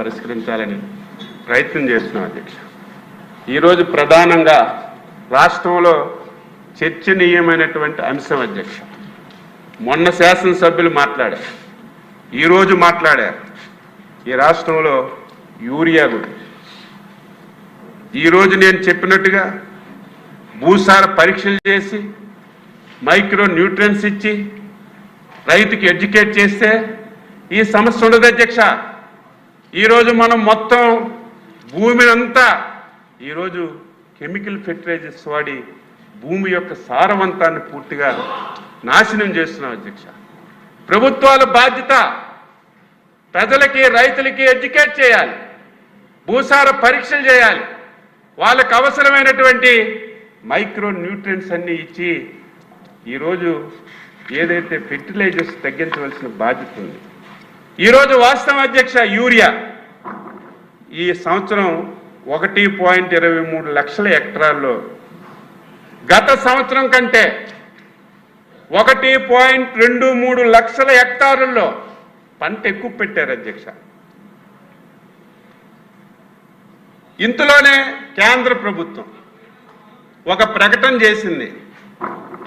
పరిష్కరించాలని ప్రయత్నం చేస్తున్నాం అధ్యక్ష. ఈరోజు ప్రధానంగా రాష్ట్రంలో చర్చనీయమైనటువంటి అంశం అధ్యక్ష. మొన్న శాసనసభ్యులు మాట్లాడారు. ఈరోజు మాట్లాడారు. ఈ రాష్ట్రంలో యూరియా గురించి. ఈరోజు నేను చెప్పినట్టుగా భూసార పరీక్షలు చేసి మైక్రో న్యూట్రియన్స్ ఇచ్చి రైతుకి ఎడ్యుకేట్ చేస్తే ఈ సమస్య ఉండదు అధ్యక్ష. ఈరోజు మనం మొత్తం భూమిని అంతా ఈరోజు కెమికల్ ఫెర్టిలైజర్స్ వాడి భూమి యొక్క సారవంతాన్ని పూర్తిగా నాశనం చేస్తున్నాం అధ్యక్ష. ప్రభుత్వాల బాధ్యత ప్రజలకి రైతులకి ఎడ్యుకేట్ చేయాలి. భూసార పరీక్షలు చేయాలి. వాళ్ళకు అవసరమైనటువంటి మైక్రో న్యూట్రియన్స్ అన్ని ఇచ్చి ఈరోజు ఏదైతే ఫెర్టిలైజర్స్ తగ్గించవలసిన బాధ్యత ఉంది. ఈరోజు వాస్తవం అధ్యక్ష యూరియా. ఈ సంవత్సరం ఒకటి పాయింట్ ఇరవై మూడు లక్షల హెక్టరాల్లో గత సంవత్సరం కంటే ఒకటి పాయింట్ రెండు మూడు లక్షల హెక్టారుల్లో పంట ఎక్కువ పెట్టారు అధ్యక్ష. ఇంతలోనే కేంద్ర ప్రభుత్వం ఒక ప్రకటన చేసింది.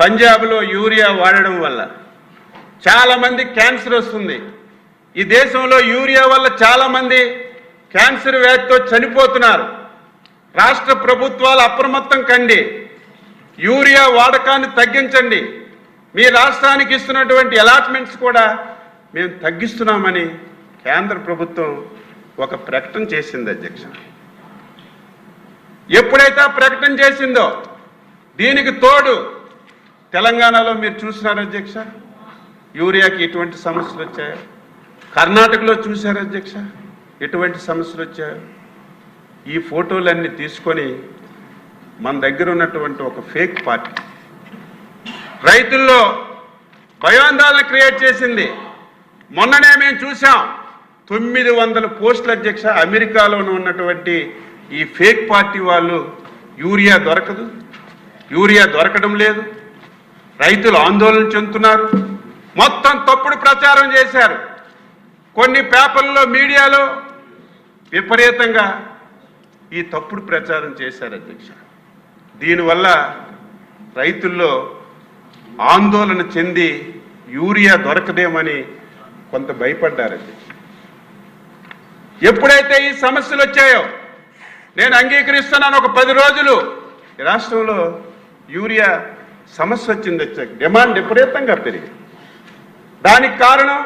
పంజాబ్లో యూరియా వాడడం వల్ల చాలామంది క్యాన్సర్ వస్తుంది. ఈ దేశంలో యూరియా వల్ల చాలామంది క్యాన్సర్ వ్యాధితో చనిపోతున్నారు. రాష్ట్ర ప్రభుత్వాలు అప్రమత్తం కండి. యూరియా వాడకాన్ని తగ్గించండి. మీ రాష్ట్రానికి ఇస్తున్నటువంటి అలాట్మెంట్స్ కూడా మేము తగ్గిస్తున్నామని కేంద్ర ప్రభుత్వం ఒక ప్రకటన చేసింది అధ్యక్ష. ఎప్పుడైతే ఆ ప్రకటన చేసిందో దీనికి తోడు తెలంగాణలో మీరు చూసినారు అధ్యక్ష? యూరియాకి ఎటువంటి సమస్యలు వచ్చాయో? కర్ణాటకలో చూశారు అధ్యక్ష? ఎటువంటి సమస్యలు వచ్చాయో ఈ ఫోటోలన్నీ తీసుకొని మన దగ్గర ఉన్నటువంటి ఒక ఫేక్ పార్టీ. రైతుల్లో భయాందోళన క్రియేట్ చేసింది. మొన్ననే మేము చూసాం తొమ్మిది వందల పోస్టుల అధ్యక్ష అమెరికాలోనూ ఉన్నటువంటి ఈ ఫేక్ పార్టీ వాళ్ళు యూరియా దొరకదు యూరియా దొరకడం లేదు రైతులు ఆందోళన చెందుతున్నారు. మొత్తం తప్పుడు ప్రచారం చేశారు. కొన్ని పేపర్లో మీడియాలో విపరీతంగా ఈ తప్పుడు ప్రచారం చేశారు అధ్యక్ష. దీనివల్ల రైతుల్లో ఆందోళన చెంది యూరియా దొరకదేమని కొంత భయపడ్డారు అధ్యక్ష. ఎప్పుడైతే ఈ సమస్యలు వచ్చాయో నేను అంగీకరిస్తున్నాను ఒక పది రోజులు. రాష్ట్రంలో యూరియా సమస్య వచ్చింది డిమాండ్ విపరీతంగా పెరిగింది. దానికి కారణం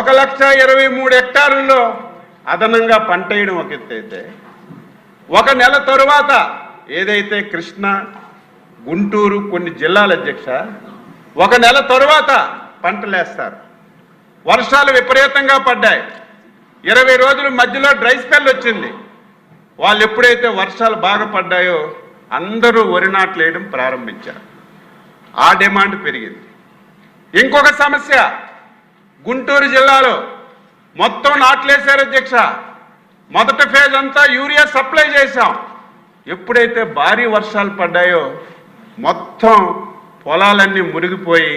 ఒక లక్ష ఇరవై మూడు హెక్టారుల్లో అదనంగా పంట వేయడం ఒక ఎత్తు అయితే ఒక నెల తరువాత ఏదైతే కృష్ణ గుంటూరు కొన్ని జిల్లాల అధ్యక్ష ఒక నెల తరువాత పంటలేస్తారు వర్షాలు విపరీతంగా పడ్డాయి. ఇరవై రోజుల మధ్యలో డ్రై స్పెల్ వచ్చింది. వాళ్ళు ఎప్పుడైతే వర్షాలు బాగా పడ్డాయో అందరూ వరి నాట్లు వేయడం ప్రారంభించారు. ఆ డిమాండ్ పెరిగింది. ఇంకొక సమస్య గుంటూరు జిల్లాలో మొత్తం నాట్లేశారు అధ్యక్ష. మొదటి ఫేజ్ అంతా యూరియా సప్లై చేశాం. ఎప్పుడైతే భారీ వర్షాలు పడ్డాయో మొత్తం పొలాలన్నీ మురిగిపోయి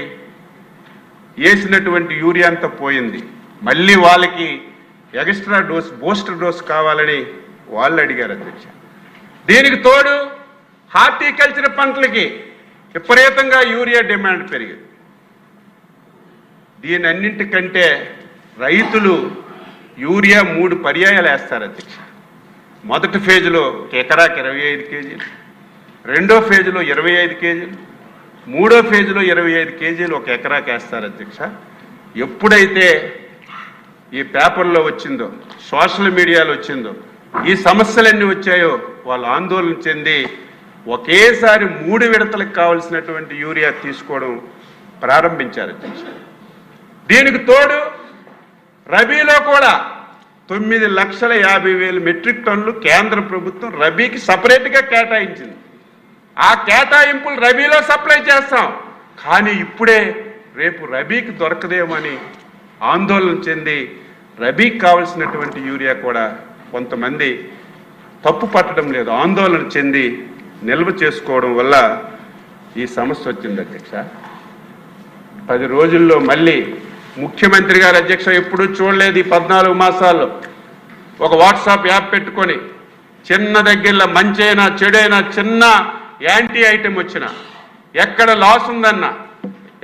వేసినటువంటి యూరియా అంతా పోయింది. మళ్ళీ వాళ్ళకి ఎక్స్ట్రా డోస్ బూస్టర్ డోస్ కావాలని వాళ్ళు అడిగారు అధ్యక్ష. దీనికి తోడు హార్టికల్చర్ పంటలకి విపరీతంగా యూరియా డిమాండ్ పెరిగింది. దీని అన్నింటికంటే రైతులు యూరియా మూడు పర్యాయాలు వేస్తారు అధ్యక్ష. మొదటి ఫేజ్లో ఒక ఎకరాకి ఇరవై ఐదు కేజీలు రెండో ఫేజ్లో ఇరవై ఐదు కేజీలు మూడో ఫేజ్లో ఇరవై ఐదు కేజీలు ఒక ఎకరాకి వేస్తారు అధ్యక్ష. ఎప్పుడైతే ఈ పేపర్లో వచ్చిందో సోషల్ మీడియాలో వచ్చిందో ఈ సమస్యలన్నీ వచ్చాయో వాళ్ళు ఆందోళన చెంది ఒకేసారి మూడు విడతలకు కావలసినటువంటి యూరియా తీసుకోవడం ప్రారంభించారు అధ్యక్ష. దీనికి తోడు రబీలో కూడా తొమ్మిది లక్షల యాభై వేల మెట్రిక్ టన్నులు కేంద్ర ప్రభుత్వం రబీకి సపరేట్గా కేటాయించింది. ఆ కేటాయింపులు రబీలో సప్లై చేస్తాం. కానీ ఇప్పుడే రేపు రబీకి దొరకదేమని ఆందోళన చెంది రబీకి కావలసినటువంటి యూరియా కూడా కొంతమంది తప్పు పట్టడం లేదు ఆందోళన చెంది నిల్వ చేసుకోవడం వల్ల ఈ సమస్య వచ్చింది అధ్యక్ష. పది రోజుల్లో మళ్ళీ ముఖ్యమంత్రి గారు అధ్యక్ష ఎప్పుడూ చూడలేదు ఈ పద్నాలుగు మాసాల్లో. ఒక వాట్సాప్ యాప్ పెట్టుకొని చిన్న దగ్గరలో మంచైనా చెడైనా చిన్న యాంటీ ఐటెం వచ్చిన ఎక్కడ లాస్ ఉందన్నా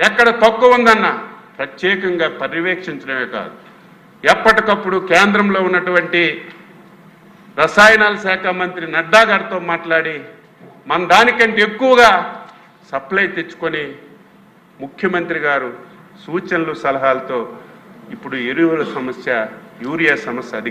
ఎక్కడ తక్కువ ఉందన్నా ప్రత్యేకంగా పర్యవేక్షించడమే కాదు. ఎప్పటికప్పుడు కేంద్రంలో ఉన్నటువంటి రసాయనాల శాఖ మంత్రి నడ్డా గారితో మాట్లాడి మన దానికంటే ఎక్కువగా సప్లై తెచ్చుకొని ముఖ్యమంత్రి గారు సూచనలు సలహాలతో ఇప్పుడు ఎరువుల సమస్య యూరియా సమస్య అధిగ